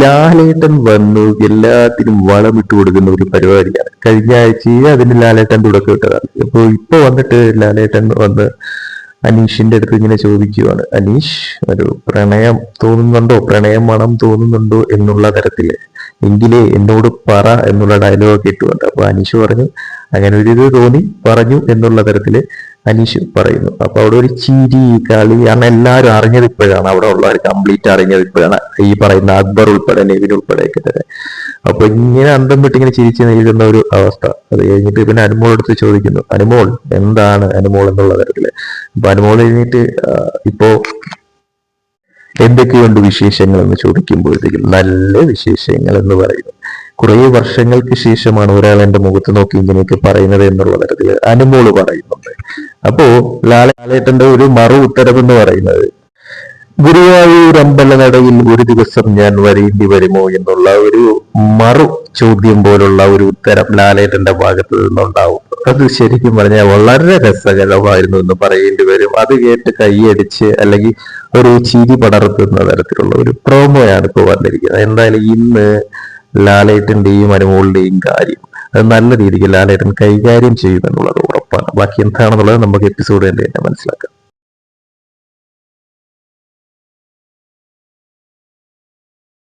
ലാലേട്ടൻ വന്നു എല്ലാത്തിനും വളമിട്ട് കൊടുക്കുന്ന ഒരു പരിപാടിയാണ്. കഴിഞ്ഞ ആഴ്ചയിൽ അതിന് ലാലേട്ടൻ തുടക്കം ഇട്ടതാണ്. അപ്പൊ ഇപ്പൊ വന്നിട്ട് ലാലേട്ടൻ വന്ന് അനീഷിന്റെ അടുത്ത് ഇങ്ങനെ ചോദിക്കുവാണ്. അനീഷ് ഒരു പ്രണയം തോന്നുന്നുണ്ടോ? പ്രണയം മണം തോന്നുന്നുണ്ടോ എന്നുള്ള തരത്തിൽ. എങ്കിലേ എന്നോട് പറ എന്നുള്ള ഡയലോഗ് ഇട്ടുകൊണ്ട്. അപ്പൊ അനീഷ് പറഞ്ഞു അങ്ങനെ ഒരു ഇത് തോന്നി പറഞ്ഞു എന്നുള്ള തരത്തിൽ അനീഷ് പറയുന്നു. അപ്പൊ അവിടെ ഒരു ചിരി കളി കാരണം എല്ലാവരും അറിഞ്ഞത് ഇപ്പോഴാണ്. അവിടെ ഉള്ളവർ കംപ്ലീറ്റ് അറിഞ്ഞത് ഇപ്പോഴാണ്. ഈ പറയുന്ന അക്ബർ ഉൾപ്പെടെ നെവിൻ ഉൾപ്പെടെ ഒക്കെ തന്നെ. അപ്പൊ ഇങ്ങനെ അന്തം വിട്ട് ഇങ്ങനെ ചിരിച്ച് നിൽക്കുന്ന ഒരു അവസ്ഥ. അത് കഴിഞ്ഞിട്ട് പിന്നെ അനുമോൾ എടുത്ത് ചോദിക്കുന്നു അനുമോൾ എന്താണ് അനുമോൾ എന്നുള്ള തരത്തിൽ? അപ്പൊ അനുമോൾ കഴിഞ്ഞിട്ട് ഇപ്പോ എന്തൊക്കെയുണ്ട് വിശേഷങ്ങൾ എന്ന് ചോദിക്കുമ്പോഴത്തേക്കും നല്ല വിശേഷങ്ങൾ എന്ന് പറയുന്നു. കുറേ വർഷങ്ങൾക്ക് ശേഷമാണ് ഒരാൾ എന്റെ മുഖത്ത് നോക്കി ഇങ്ങനെയൊക്കെ പറയുന്നത് എന്നുള്ള തരത്തിൽ അനുമോൾ പറയുന്നുണ്ട്. അപ്പോ ലാലേട്ടന്റെ ഒരു മറു ഉത്തരവ് എന്ന് പറയുന്നത് ഗുരുവായൂർ അമ്പലനടയിൽ ഒരു ദിവസം ഞാൻ വരേണ്ടി വരുമോ എന്നുള്ള ഒരു മറു ചോദ്യം പോലുള്ള ഒരു ഉത്തരം ലാലേട്ടന്റെ ഭാഗത്ത് നിന്നുണ്ടാവും. അത് ശരിക്കും പറഞ്ഞാൽ വളരെ രസകരമായിരുന്നു എന്ന് പറയേണ്ടി വരും. അത് കേട്ട് കൈയടിച്ച് അല്ലെങ്കിൽ ഒരു ചിരി പടർത്തുന്ന തരത്തിലുള്ള ഒരു പ്രോമോയാണ് ഇപ്പോൾ വന്നിരിക്കുന്നത്. എന്തായാലും ഇന്ന് ലാലേട്ടന്റെയും അനുമോളുടെയും കാര്യം. അത് നല്ല രീതിക്ക് ലാലേട്ടൻ കൈകാര്യം ചെയ്യുമെന്നുള്ളത് ഉറപ്പാണ്. ബാക്കി എന്താണെന്നുള്ളത് നമുക്ക് എപ്പിസോഡ് തന്നെ മനസ്സിലാക്കാം.